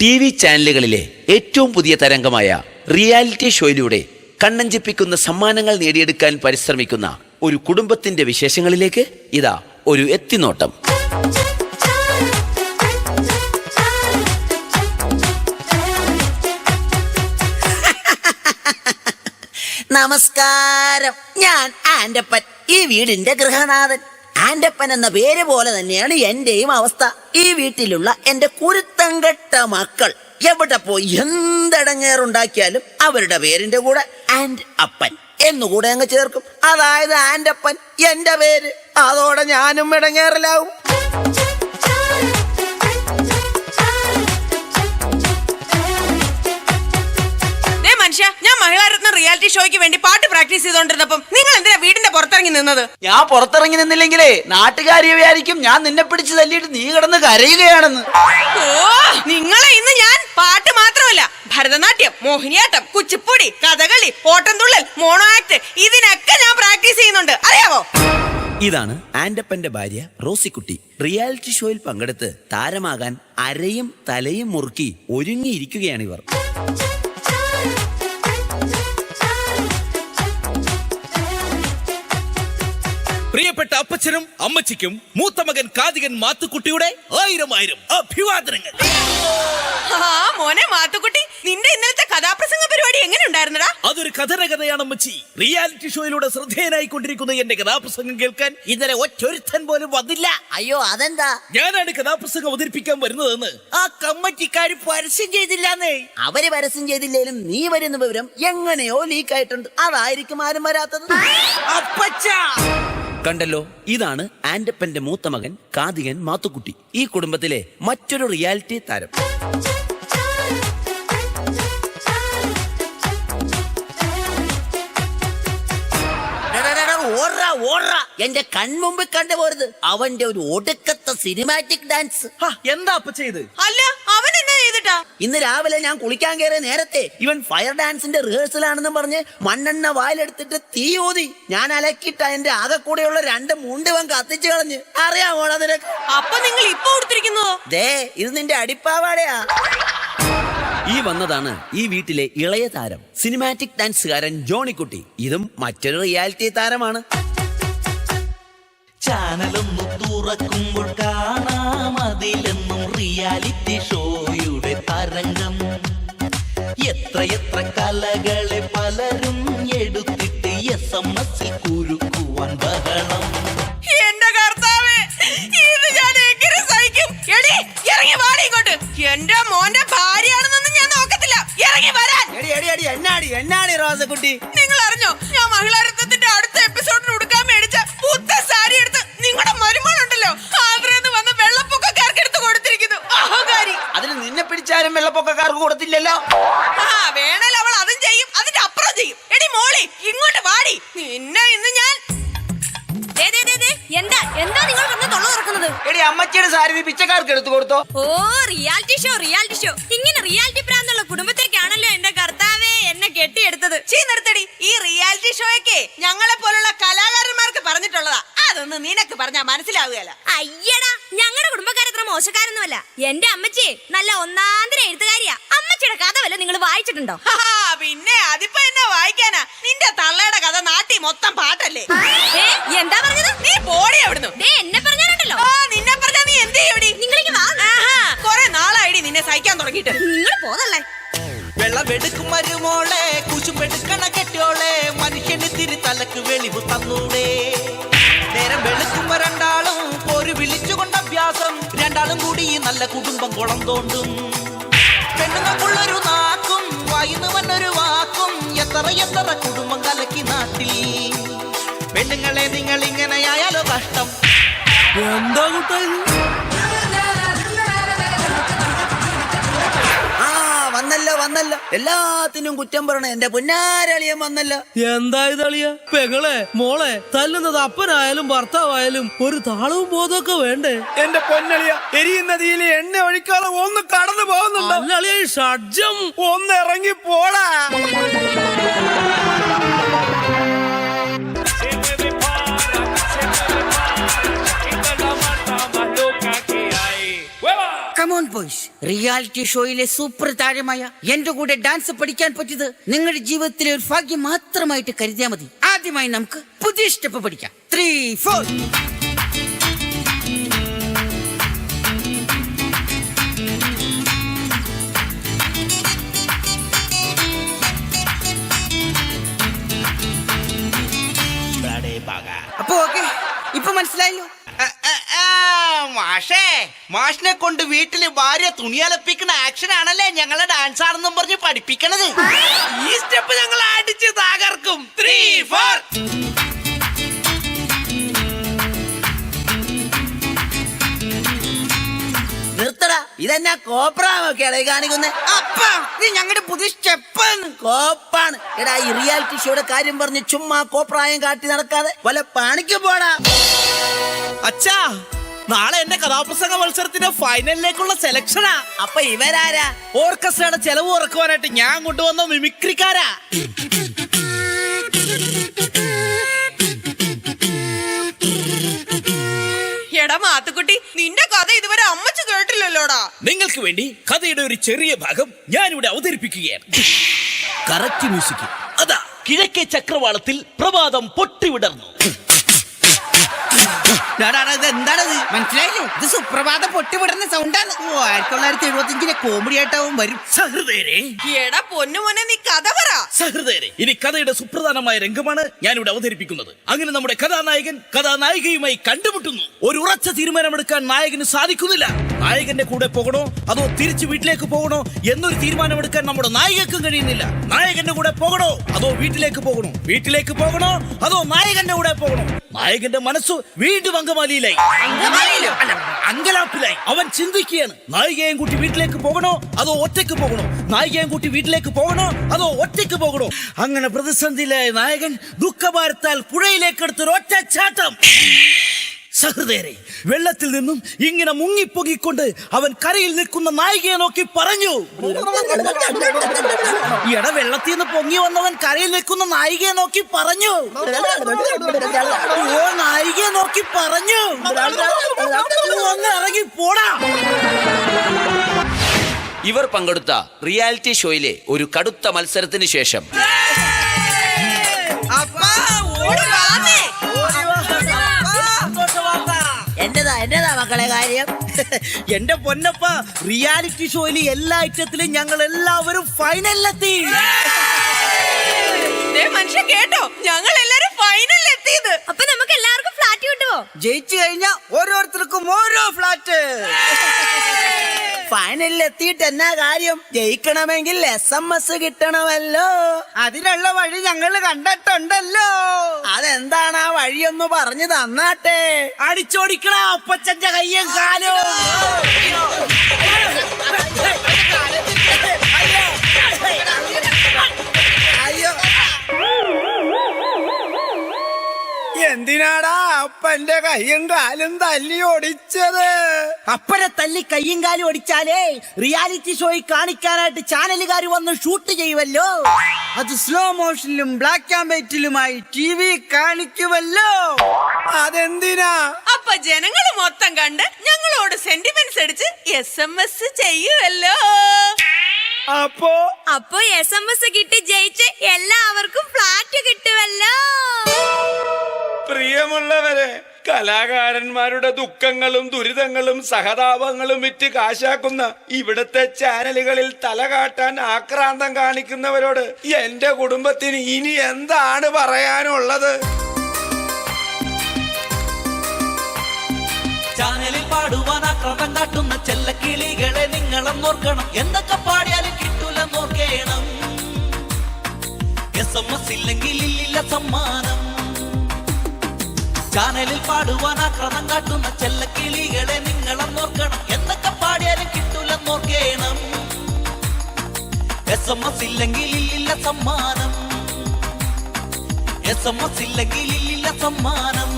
T V ചാനലുകളിലെ ഏറ്റവും പുതിയ തരംഗമായ reality ഷോയിലൂടെ കണ്ണഞ്ചിപ്പിക്കുന്ന സമ്മാനങ്ങൾ നേടിയെടുക്കാൻ പരിശ്രമിക്കുന്ന ഒരു കുടുംബത്തിന്റെ വിശേഷങ്ങളിലേക്ക് ഇതാ ഒരു എത്തിനോട്ടം. നമസ്കാരം. ഞാൻ ആൻഡപ്പൻ ഈ വീടിന്റെ ഗൃഹനാഥൻ. ആന്റപ്പൻ എന്ന പേര് പോലെ തന്നെയാണ് എന്റെയും അവസ്ഥ. ഈ വീട്ടിലുള്ള എന്റെ കുരുത്തങ്കട്ട മക്കൾ എവിടെ പോയി എന്തടങ്ങേറുണ്ടാക്കിയാലും അവരുടെ പേരിന്റെ കൂടെ ആൻഡ് അപ്പൻ എന്നുകൂടെ അങ്ങ് ചേർക്കും. അതായത് ആൻഡപ്പൻ എന്റെ പേര്. അതോടെ ഞാനും ഇടങ്ങേറിലാവും. മനുഷ്യ ഞാൻ മഹിളാരത്ന റിയാലിറ്റി ഷോയ്ക്ക് വേണ്ടി പ്രാക്ടീസ് ചെയ്തോണ്ടിരുന്നപ്പം നിങ്ങൾ എന്തിനാ വീടിന്റെ പുറത്തിറങ്ങി നിന്നത്? ഞാൻ പുറത്തിറങ്ങി നിന്നില്ലെങ്കിലേ നാട്ടുകാരി വിചാരിക്കും ഞാൻ നിന്നെ പിടിച്ച് തല്ലിയിട്ട് നീ കിടന്ന് കരയുകയാണെന്ന്. ഓ നിങ്ങളെ ഇന്ന് ഞാൻ പാട്ട് മാത്രമല്ല ഭരതനാട്യം മോഹിനിയാട്ടം കുച്ചിപ്പുടി കഥകളി ഓട്ടംതുള്ളൽ മോണോ ആക്ട് ഇതിനൊക്കെ ഞാൻ പ്രാക്ടീസ് ചെയ്യുന്നുണ്ട്. അറിയാവോ? ഇതാണ് ആൻഡപ്പന്റെ ഭാര്യ റോസിക്കുട്ടി. റിയാലിറ്റി ഷോയിൽ പങ്കെടുത്ത് താരമാകാൻ അരയും തലയും മുറുക്കി ഒരുങ്ങിയിരിക്കുകയാണ് പ്രിയപ്പെട്ട അപ്പച്ചനും അമ്മച്ചിക്കും മൂത്ത മകൻ കാതികൻ മാത്തുക്കുട്ടിയുടെ ആയിരം ആയിരം അഭിവാദനങ്ങൾ. ആ മോനെ മാത്തുക്കുട്ടി നിന്റെ ഇന്നലത്തെ കഥാപ്രസംഗ പരിപാടി എങ്ങനെ ഉണ്ടായിരുന്നടാ? അതൊരു കഥന കഥയാണ് അമ്മച്ചി റിയാലിറ്റി ഷോയിലൂടെ ശ്രദ്ധേയനായിക്കൊണ്ടിരിക്കുന്ന എന്റെ കഥാപ്രസംഗം കേൾക്കാൻ ഇന്നലെ ഒറ്റൊരുത്തൻ പോലും വന്നില്ല. അയ്യോ അതെന്താ? ഞാനാണ് കഥാപ്രസംഗം അവതരിപ്പിക്കാൻ വരുന്നതെന്ന് ആ കമ്മറ്റിക്കാര് പരസ്യം ചെയ്തില്ലാന്നേ. അവർ പരസ്യം ചെയ്തില്ലേലും നീ വരുന്ന വിവരം എങ്ങനെയോ ലീക്ക് ആയിട്ടുണ്ട്. അതായിരിക്കും ആരും വരാത്തത്. അപ്പച്ച! കണ്ടല്ലോ? ഇതാണ് ആന്റപ്പന്റെ മൂത്ത മകൻ കാതികൻ മാത്തുക്കുട്ടി. ഈ കുടുംബത്തിലെ മറ്റൊരു റിയാലിറ്റി താരം. എന്റെ കൺമുമ്പിൽ കണ്ടുപോരുത്. അവന്റെ ഒരു ഒടുക്കത്തെ സിനിമാറ്റിക് ഡാൻസ് എന്താ അപ്പൊ ചെയ്ത് അല്ല ഇന്ന് രാവിലെ ഞാൻ കുളിക്കാൻ കയറിയ നേരത്തെ ഇവൻ ഫയർ ഡാൻസിന്റെ റിഹേഴ്സൽ ആണെന്നും പറഞ്ഞ് മണ്ണെണ്ണ വായിലെടുത്തിട്ട് തീ ഊതി. ഞാൻ അലക്കിട്ട എന്റെ ആകെ കൂടെയുള്ള രണ്ട് മുണ്ടിവൻ കത്തിച്ചു കളഞ്ഞ്. അറിയാമോ നിനക്ക്? അപ്പൊ നിങ്ങൾ ഇപ്പൊ കൊടുത്തിരിക്കുന്നതോ ദേ ഇത് നിന്റെ അടിപ്പാവാടയാ. ഈ വന്നതാണ് ഈ വീട്ടിലെ ഇളയ താരം സിനിമാറ്റിക് ഡാൻസുകാരൻ ജോണിക്കുട്ടി. ഇതും മറ്റൊരു റിയാലിറ്റി താരമാണ്. ചാനലൊന്നു തുറക്കുമ്പോൾ കാണാം. അതിലെന്നും റിയാലിറ്റി ഷോയുടെ തരംഗം എത്ര കലകളെ പലരും എടുത്തിട്ട് എസ് എം എസിൽ കുരുക്കുവാൻ ബഹളം. എന്റെ കർത്താവേ ഇത് ഞാൻ എങ്ങനെ സഹിക്കും? എടി ഇറങ്ങി വാടി ഇങ്ങോട്ട്. എന്റെ മോന്റെ ഭാര്യയാണെന്നൊന്നും ഞാൻ നോക്കത്തില്ല. ഇറങ്ങി വരാൻ. എടി എടി എടി എന്നാടി എന്നാടി റോസക്കുട്ടി? നിങ്ങൾ അറിഞ്ഞോ ഞാൻ മഹിളാരത്വത്തിന്റെ അടുത്ത എപ്പിസോഡിന് ഉടുക്കാൻ മേടിച്ച പുത്ത സാരി എടുത്ത് നിങ്ങളുടെ മരുമകളുണ്ടല്ലോ. ആഗ്രഹന്ന് വന്ന വെള്ളപ്പൊക്കക്കാർക്ക് എടുത്ത് കൊടുത്തിരിക്കുന്നു അഹങ്കാരി അതിന് പിടിച്ചാലും വെള്ളപ്പൊക്കക്കാർക്ക് കൊടുത്തില്ലല്ലോ? ആ വേണൽ അവൾ അതും ചെയ്യും അതിന്റെ അപ്പുറം ചെയ്യും. എടി മോളി ഇങ്ങോട്ട് വാടി. നിന്നെ ഇന്ന് ഞാൻ ദേ, ദേ, ദേ, ദേ, എന്താ എന്താ നിങ്ങൾ വന്ന് തൊള്ള തുറക്കുന്നത്? എടി അമ്മച്ചിയുടെ സാരി നീ പിച്ചക്കാർക്ക് എടുത്തു കൊടുത്തോ? ഓ റിയാലിറ്റി ഷോ റിയാലിറ്റി ഷോ. ഇങ്ങനെ റിയാലിറ്റി പ്രാന്തുള്ള കുടുംബത്തേക്കാണല്ലോ എന്റെ കർത്താവേ എന്നെ കെട്ടിയെടുത്തത്. ചീ നിർത്തടി. ഈ റിയാലിറ്റി ഷോയൊക്കെ ഞങ്ങളെ പോലുള്ള കലാകാരന്മാർക്ക് പറഞ്ഞിട്ടുള്ളതാ. അതൊന്നും നിനക്ക് പറഞ്ഞാ മനസ്സിലാവുകയല്ല. അയ്യടാ ഞങ്ങളുടെ കുടുംബക്കാരത്ര മോശക്കാരൊന്നുമല്ല. എന്റെ അമ്മച്ചി നല്ല ഒന്നാന്തര എഴുത്തുകാരിയാ. അമ്മച്ചിയുടെ കഥ വല്ല നിങ്ങൾ വായിച്ചിട്ടുണ്ടോ? പിന്നെ അതിപ്പോ എന്നാ വായിക്കാനാ? നിന്റെ തള്ളയുടെ കഥ നാട്ടി മൊത്തം നല്ല കുടുംബം കുളം തോണ്ടും പെണ്ണുങ്ങൾക്കുള്ളൊരു നാക്കും വായിന്ന് വന്നൊരു വാക്കും എത്ര എത്ര കുടുംബം കലക്കി നാട്ടിൽ. പെണ്ണുങ്ങളെ നിങ്ങൾ ഇങ്ങനെയായാലോ കഷ്ടം. എന്താ കൂട്ടാ വന്നല്ലോ. എല്ലാത്തിനും കുറ്റം പറയണ. എന്റെ പൊന്നാരളിയൻ വന്നല്ല. എന്താ ഇതളിയ? പെങ്ങളെ മോളെ തല്ലുന്നത് അപ്പനായാലും ഭർത്താവായാലും ഒരു താളവും ബോധമൊക്കെ വേണ്ടേ? എന്റെ പൊന്നളിയ എരിയുന്ന തീയിൽ എണ്ണ ഒഴിക്കാതെ ഒന്ന് കടന്നു പോകുന്നുണ്ട്? ഷഡ്ജം. ഒന്ന് ഇറങ്ങി പോടാ. കമോൺ ബോയ്സ് റിയാലിറ്റി ഷോയിലെ സൂപ്പർ താരമായ എന്റെ കൂടെ ഡാൻസ് പഠിക്കാൻ പറ്റിയത് നിങ്ങളുടെ ജീവിതത്തിലെ ഒരു ഭാഗ്യം മാത്രമായിട്ട് കരുതിയാൽ മതി. ആദ്യമായി നമുക്ക് പുതിയ സ്റ്റെപ്പ് പഠിക്കാം. ത്രീ ഫോർ അപ്പൊ ഓക്കെ ഇപ്പൊ മനസ്സിലായല്ലോ? മാഷേ. മാഷിനെ കൊണ്ട് വീട്ടിൽ ഭാര്യ തുണിയലപ്പിക്കുന്ന ആക്ഷൻ ആണല്ലേ ഞങ്ങളെ ഡാൻസ് ആണെന്നും പറഞ്ഞ് പഠിപ്പിക്കണത്? ഈ സ്റ്റെപ്പ് ഞങ്ങൾ അടിച്ച് തകർക്കും. ത്രീ ഫോർ നിർത്തടാ. ഇതെന്നാ കോപ്രാമൊക്കെയാണ് ഈ കാണിക്കുന്നത് അപ്പ ഇത് ഞങ്ങളുടെ പുതിയ സ്റ്റെപ്പാണ്. കോപ്പാണ്. എടാ ഈ റിയാലിറ്റി ഷോയുടെ കാര്യം പറഞ്ഞ് ചുമ്മാ കോപ്രായം കാട്ടി നടക്കാതെ വല്ല പണിക്ക് പോടാ. അച്ഛാ നാളെ എന്റെ കഥാപ്രസംഗ മത്സരത്തിന്റെ ഫൈനലിലേക്കുള്ള സെലക്ഷനാ. അപ്പൊ ഇവരാരാ? ഓർക്കസ്ട്രയുടെ ചെലവ് ഉറക്കുവാനായിട്ട് ഞാൻ കൊണ്ടുവന്ന മിമിക്രിക്കാരാ. എടാ മാത്തുക്കുട്ടി നിന്റെ കഥ ഇതുവരെ അമ്മച്ചു കേട്ടില്ലല്ലോടാ. നിങ്ങൾക്ക് വേണ്ടി കഥയുടെ ഒരു ചെറിയ ഭാഗം ഞാൻ ഇവിടെ അവതരിപ്പിക്കുകയാണ്. Correct music. അതാ കിഴക്കേ ചക്രവാളത്തിൽ പ്രഭാതം പൊട്ടിവിടർന്നു. എന്താണത്? മനസ്സിലായില്ലേ? ഇത് സുപ്രഭാത പൊട്ടിവിടുന്ന സൗണ്ടാണ് ഓ ആയിരത്തി തൊള്ളായിരത്തി എഴുപത്തി അഞ്ചിലെ കോമഡി ആയിട്ടാവും വരും. സഹൃദയരെ. എടാ പൊന്നു മോനെ നീ കഥ പറ. സഹൃദയരെ ഇനി കഥയുടെ സുപ്രധാനമായ രംഗമാണ് ഞാനിവിടെ അവതരിപ്പിക്കുന്നത്. അങ്ങനെ നമ്മുടെ കഥാനായകൻ കഥാനായികയുമായി കണ്ടുമുട്ടുന്നു. ഒരു ഉറച്ച തീരുമാനമെടുക്കാൻ നായകന് സാധിക്കുന്നില്ല. നായകന്റെ കൂടെ പോകണോ? അതോ തിരിച്ചു വീട്ടിലേക്ക് പോകണോ? എന്നൊരു തീരുമാനമെടുക്കാൻ നമ്മുടെ നായികക്കും കഴിയുന്നില്ല. നായകന്റെ കൂടെ പോകണോ? അതോ വീട്ടിലേക്ക് പോകണോ? വീട്ടിലേക്ക് പോകണോ? അതോ നായകന്റെ കൂടെ പോകണോ? നായകന്റെ മനസ്സ് വീണ്ടും അങ്കമാലിയിലായി. അല്ല, അങ്കലാപ്പിലായി. അവൻ ചിന്തിക്കുകയാണ് നായികയും കൂട്ടി വീട്ടിലേക്ക് പോകണോ അതോ ഒറ്റയ്ക്ക് പോകണോ? നായികയും കൂട്ടി വീട്ടിലേക്ക് പോകണോ അതോ ഒറ്റയ്ക്ക് പോകണോ? അങ്ങനെ പ്രതിസന്ധിയിലായ നായകൻ ദുഃഖഭാരത്താൽ പുഴയിലേക്ക് എടുത്തൊരു ഒറ്റ ചാട്ടം. സഹൃദയരെ വെള്ളത്തിൽ നിന്നും ഇങ്ങനെ മുങ്ങിപ്പൊങ്ങിക്കൊണ്ട് അവൻ കരയിൽ നിൽക്കുന്ന നായികയെ നോക്കി പറഞ്ഞു. ഇട വെള്ളത്തിൽ നിന്ന് പൊങ്ങി വന്നവൻ കരയിൽ നിൽക്കുന്ന നായികയെ നോക്കി പറഞ്ഞു. ഓ നായികയെ നോക്കി പറഞ്ഞു. ഒന്ന് ഇറങ്ങി പോടാ. ഇവർ പങ്കെടുത്ത റിയാലിറ്റി ഷോയിലെ ഒരു കടുത്ത മത്സരത്തിന് ശേഷം. ഓടി. എന്റേതാ എന്റേതാ മക്കളെ കാര്യം. എന്റെ പൊന്നപ്പ റിയാലിറ്റി ഷോയിൽ എല്ലാ ഐറ്റത്തിലും ഞങ്ങൾ എല്ലാവരും ഫൈനലിലെത്തി ദേ മനുഷ്യ കേട്ടോ ഞങ്ങൾ എല്ലാരും ഫൈനലിൽ എത്തിയത് അപ്പൊ നമുക്ക് എല്ലാവർക്കും ഫ്ലാറ്റ് കിട്ടുമോ ജയിച്ചു കഴിഞ്ഞാൽ ഓരോരുത്തർക്കും ഓരോ ഫ്ലാറ്റ് ഫൈനലിൽ എത്തിയിട്ട് എന്നാ കാര്യം ജയിക്കണമെങ്കിൽ എസ് എം എസ് കിട്ടണമല്ലോ അതിനുള്ള വഴി ഞങ്ങൾ കണ്ടിട്ടുണ്ടല്ലോ അതെന്താണ് ആ വഴിയൊന്ന് പറഞ്ഞു തന്നാട്ടെ അടിച്ചോടിക്കണ അപ്പച്ചന്റെ കയ്യും കാലും എന്തിനാടാ അപ്പന്റെ കയ്യും കാലും തല്ലി ഓടിച്ചത്? അപ്പനെ തല്ലി കയ്യും കാലും ഒടിച്ചാലേ റിയാലിറ്റി ഷോയിൽ കാണിക്കാനായിട്ട് ചാനലുകാർ വന്ന് ഷൂട്ട് ചെയ്യുമല്ലോ അത് സ്ലോ മോഷനിലും ബ്ലാക്ക് ആൻഡ് വൈറ്റിലുമായി ടി വി കാണിക്കുമല്ലോ അതെന്തിനാ? അപ്പൊ ജനങ്ങൾ മൊത്തം കണ്ട് ഞങ്ങളോട് സെന്റിമെന്റ്സ് അടിച്ച് എസ് എം എസ് ചെയ്യുമല്ലോ അപ്പോ? അപ്പോ എസ് എം എസ് കിട്ടി ജയിച്ച് എല്ലാവർക്കും ഫ്ലാറ്റ് കിട്ടുമല്ലോ പ്രിയമുള്ളവരെ കലാകാരന്മാരുടെ ദുഃഖങ്ങളും ദുരിതങ്ങളും സഹതാപങ്ങളും വിറ്റ് കാശാക്കുന്ന ഇവിടുത്തെ ചാനലുകളിൽ തലകാട്ടാൻ ആക്രാന്തം കാണിക്കുന്നവരോട് എന്റെ കുടുംബത്തിന് ഇനി എന്താണ് പറയാനുള്ളത്? ചാനലിൽ പാടുവാൻ ആക്രമം കാട്ടുന്ന ചെല്ലക്കിളികളെ നിങ്ങളും നോക്കണം എന്തൊക്കെ പാടിയാലും കിട്ടൂലെന്നോർക്കണം. എസ് എം എസ് ഇല്ലെങ്കിൽ ഇല്ലില്ല സമ്മാനം. ചാനലിൽ പാടുവാൻ ആക്രമം കാട്ടുന്ന ചെല്ലക്കിളികളെ നിങ്ങളും നോക്കണം എന്നൊക്കെ പാടിയാലും കിട്ടൂലെന്നോർക്കണം. എസ് എം എസ് ഇല്ലെങ്കിൽ ഇല്ലില്ല സമ്മാനം. എസ് എം എസ് ഇല്ലെങ്കിൽ ഇല്ലില്ല സമ്മാനം.